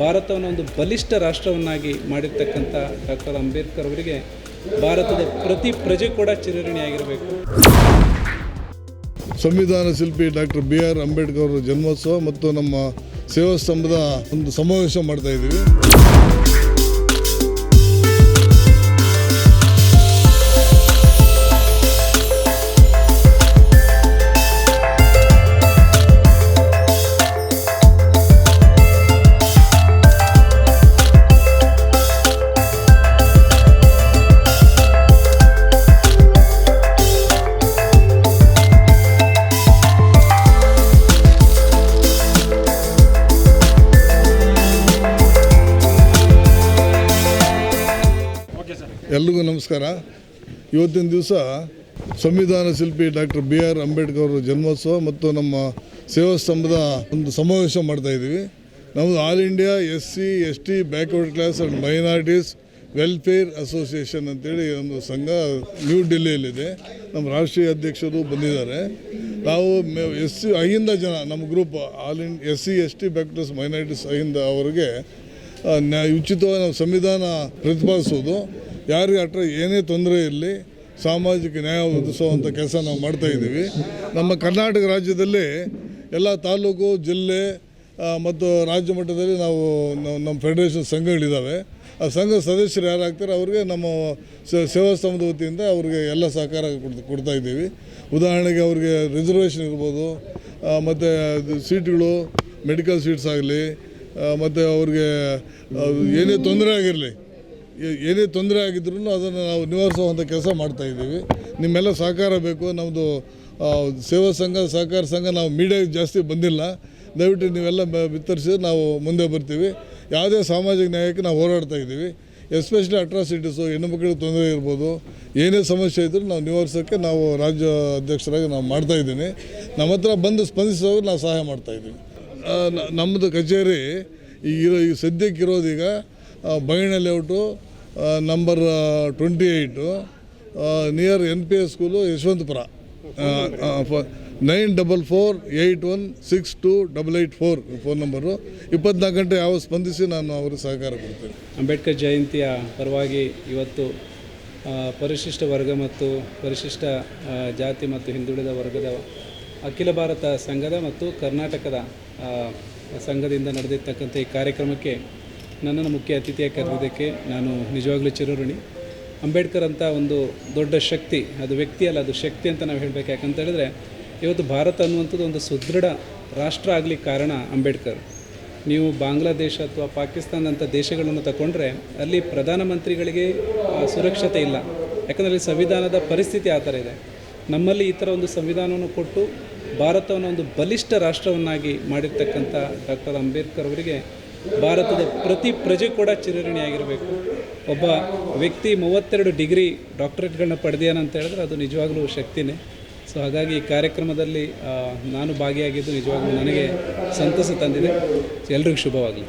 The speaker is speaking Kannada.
ಭಾರತವನ್ನು ಒಂದು ಬಲಿಷ್ಠ ರಾಷ್ಟ್ರವನ್ನಾಗಿ ಮಾಡಿರ್ತಕ್ಕಂಥ ಡಾಕ್ಟರ್ ಅಂಬೇಡ್ಕರ್ ಅವರಿಗೆ ಭಾರತದ ಪ್ರತಿ ಪ್ರಜೆ ಕೂಡ ಚಿರಋಣಿಯಾಗಿರಬೇಕು. ಸಂವಿಧಾನ ಶಿಲ್ಪಿ ಡಾಕ್ಟರ್ ಬಿ ಆರ್ ಅಂಬೇಡ್ಕರ್ ಅವರ ಜನ್ಮೋತ್ಸವ ಮತ್ತು ನಮ್ಮ ಸೇವಾ ಸ್ತಂಭದ ಒಂದು ಸಮಾವೇಶ ಮಾಡ್ತಾ ಇದ್ದೀವಿ. ಎಲ್ರಿಗೂ ನಮಸ್ಕಾರ. ಇವತ್ತಿನ ದಿವಸ ಸಂವಿಧಾನ ಶಿಲ್ಪಿ ಡಾಕ್ಟರ್ ಬಿ ಆರ್ ಅಂಬೇಡ್ಕರ್ ಅವರ ಜನ್ಮೋತ್ಸವ ಮತ್ತು ನಮ್ಮ ಸೇವಾ ಸ್ತಂಭದ ಒಂದು ಸಮಾವೇಶ ಮಾಡ್ತಾ ಇದ್ದೀವಿ. ನಮ್ಮದು all India S C S T backward class and minorities welfare association ಅಂತೇಳಿ ಒಂದು ಸಂಘ ನ್ಯೂ ಡೆಲ್ಲಿಯಲ್ಲಿದೆ. ನಮ್ಮ ರಾಷ್ಟ್ರೀಯ ಅಧ್ಯಕ್ಷರು ಬಂದಿದ್ದಾರೆ. ನಾವು ಎಸ್ ಸಿ ಅಹಿಂದ ಜನ, ನಮ್ಮ group all in S C S T backwards minorities AHINDA ಅವರಿಗೆ ಉಚಿತವಾಗಿ ನಾವು ಸಂವಿಧಾನ ಪ್ರತಿಪಾದಿಸೋದು. ಯಾರಿಗೆ ಅಟ್ರ ಏನೇ ತೊಂದರೆ ಇರಲಿ ಸಾಮಾಜಿಕ ನ್ಯಾಯ ಒದಗಿಸುವಂಥ ಕೆಲಸ ನಾವು ಮಾಡ್ತಾ ಇದ್ದೀವಿ. ನಮ್ಮ ಕರ್ನಾಟಕ ರಾಜ್ಯದಲ್ಲಿ ಎಲ್ಲ ತಾಲೂಕು, ಜಿಲ್ಲೆ ಮತ್ತು ರಾಜ್ಯ ಮಟ್ಟದಲ್ಲಿ ನಾವು ನಮ್ಮ ಫೆಡರೇಷನ್ ಸಂಘಗಳಿದ್ದಾವೆ. ಆ ಸಂಘ ಸದಸ್ಯರು ಯಾರಾಗ್ತಾರೆ ಅವ್ರಿಗೆ ನಮ್ಮ ಸೇವಾ ಸ್ತಂಭದ ವತಿಯಿಂದ ಅವ್ರಿಗೆ ಎಲ್ಲ ಸಹಕಾರ ಕೊಡ್ತಾ ಕೊಡ್ತಾ ಇದ್ದೀವಿ. ಉದಾಹರಣೆಗೆ ಅವ್ರಿಗೆ ರಿಸರ್ವೇಷನ್ ಇರ್ಬೋದು ಮತ್ತು ಸೀಟ್ಗಳು ಮೆಡಿಕಲ್ ಸೀಟ್ಸ್ ಆಗಲಿ ಮತ್ತು ಅವ್ರಿಗೆ ಏನೇ ತೊಂದರೆ ಆಗಿರಲಿ ಏನೇ ತೊಂದರೆ ಆಗಿದ್ರೂ ಅದನ್ನು ನಾವು ನಿವಾರಿಸುವಂಥ ಕೆಲಸ ಮಾಡ್ತಾ ಇದ್ದೀವಿ. ನಿಮ್ಮೆಲ್ಲ ಸಹಕಾರ ಬೇಕು ನಮ್ಮದು ಸೇವಾ ಸಂಘ ಸಹಕಾರ ಸಂಘ ನಾವು ಮೀಡಿಯಾಗೆ ಜಾಸ್ತಿ ಬಂದಿಲ್ಲ. ದಯವಿಟ್ಟು ನೀವೆಲ್ಲ ಬ- ಬಿತ್ತರಿಸಿದ್ರೆ ನಾವು ಮುಂದೆ ಬರ್ತೀವಿ. ಯಾವುದೇ ಸಾಮಾಜಿಕ ನ್ಯಾಯಕ್ಕೆ ನಾವು ಹೋರಾಡ್ತಾ ಇದ್ದೀವಿ. ಎಸ್ಪೆಷಲಿ ಅಟ್ರಾಸಿಟೀಸು ಹೆಣ್ಣು ಮಕ್ಕಳಿಗೆ ತೊಂದರೆ ಇರ್ಬೋದು ಏನೇ ಸಮಸ್ಯೆ ಇದ್ದರೂ ನಾವು ನಿವಾರಿಸೋಕ್ಕೆ ನಾವು ರಾಜ್ಯ ಅಧ್ಯಕ್ಷರಾಗಿ ನಾವು ಮಾಡ್ತಾ ಇದ್ದೀನಿ. ನಮ್ಮ ಹತ್ರ ಬಂದು ಸ್ಪಂದಿಸೋ ನಾವು ಸಹಾಯ ಮಾಡ್ತಾ ಇದ್ದೀನಿ ನಮ್ಮದು ಕಚೇರಿ ಈಗಿರೋ ಈಗ ಸದ್ಯಕ್ಕೆ ಇರೋದೀಗ ಆ, ಬೈಣ layout number twenty eight near N P S school Yeshwanthpur. Nine double four eight one six two double eight four phone number ಇಪ್ಪತ್ನಾಲ್ಕು ಗಂಟೆ ಯಾವ ಸ್ಪಂದಿಸಿ ನಾನು ಅವರು ಸಹಕಾರ ಕೊಡ್ತೀನಿ. ಅಂಬೇಡ್ಕರ್ ಜಯಂತಿಯ ಪರವಾಗಿ ಇವತ್ತು ಪರಿಶಿಷ್ಟ ವರ್ಗ ಮತ್ತು ಪರಿಶಿಷ್ಟ ಜಾತಿ ಮತ್ತು ಹಿಂದುಳಿದ ವರ್ಗದ ಅಖಿಲ ಭಾರತ ಸಂಘದ ಮತ್ತು ಕರ್ನಾಟಕದ ಸಂಘದಿಂದ ನಡೆದಿರ್ತಕ್ಕಂಥ ಈ ಕಾರ್ಯಕ್ರಮಕ್ಕೆ ನನ್ನನ್ನು ಮುಖ್ಯ ಅತಿಥಿಯಾಗಿ ಕರೆದಿದ್ದಕ್ಕೆ ನಾನು ನಿಜವಾಗ್ಲೂ ಚಿರಋಣಿ. ಅಂಬೇಡ್ಕರ್ ಅಂತ ಒಂದು ದೊಡ್ಡ ಶಕ್ತಿ, ಅದು ವ್ಯಕ್ತಿ ಅಲ್ಲ, ಅದು ಶಕ್ತಿ ಅಂತ ನಾವು ಹೇಳಬೇಕು. ಯಾಕಂತ ಹೇಳಿದ್ರೆ, ಇವತ್ತು ಭಾರತ ಅನ್ನುವಂಥದ್ದು ಒಂದು ಸುದೃಢ ರಾಷ್ಟ್ರ ಆಗಲಿಕ್ಕೆ ಕಾರಣ ಅಂಬೇಡ್ಕರ್. ನೀವು ಬಾಂಗ್ಲಾದೇಶ ಅಥವಾ ಪಾಕಿಸ್ತಾನದಂಥ ದೇಶಗಳನ್ನು ತಗೊಂಡ್ರೆ ಅಲ್ಲಿ ಪ್ರಧಾನಮಂತ್ರಿಗಳಿಗೆ ಸುರಕ್ಷತೆ ಇಲ್ಲ. ಯಾಕಂದರೆ ಸಂವಿಧಾನದ ಪರಿಸ್ಥಿತಿ ಆ ಥರ ಇದೆ. ನಮ್ಮಲ್ಲಿ ಈ ಥರ ಒಂದು ಸಂವಿಧಾನವನ್ನು ಕೊಟ್ಟು ಭಾರತವನ್ನು ಒಂದು ಬಲಿಷ್ಠ ರಾಷ್ಟ್ರವನ್ನಾಗಿ ಮಾಡಿರ್ತಕ್ಕಂಥ ಡಾಕ್ಟರ್ ಅಂಬೇಡ್ಕರ್ ಅವರಿಗೆ ಭಾರತದ ಪ್ರತಿ ಪ್ರಜೆ ಕೂಡ ಚಿರಋಣಿಯಾಗಿರಬೇಕು. ಒಬ್ಬ ವ್ಯಕ್ತಿ ಮೂವತ್ತೆರಡು ಡಿಗ್ರಿ ಡಾಕ್ಟರೇಟ್ಗಳನ್ನ ಪಡೆದಿಯಾನಂತ ಹೇಳಿದ್ರೆ ಅದು ನಿಜವಾಗ್ಲೂ ಶಕ್ತಿನೇ. ಸೊ ಹಾಗಾಗಿ ಈ ಕಾರ್ಯಕ್ರಮದಲ್ಲಿ ನಾನು ಭಾಗಿಯಾಗಿದ್ದು ನಿಜವಾಗ್ಲೂ ನನಗೆ ಸಂತಸ ತಂದಿದೆ. ಎಲ್ರಿಗೂ ಶುಭವಾಗಲಿ.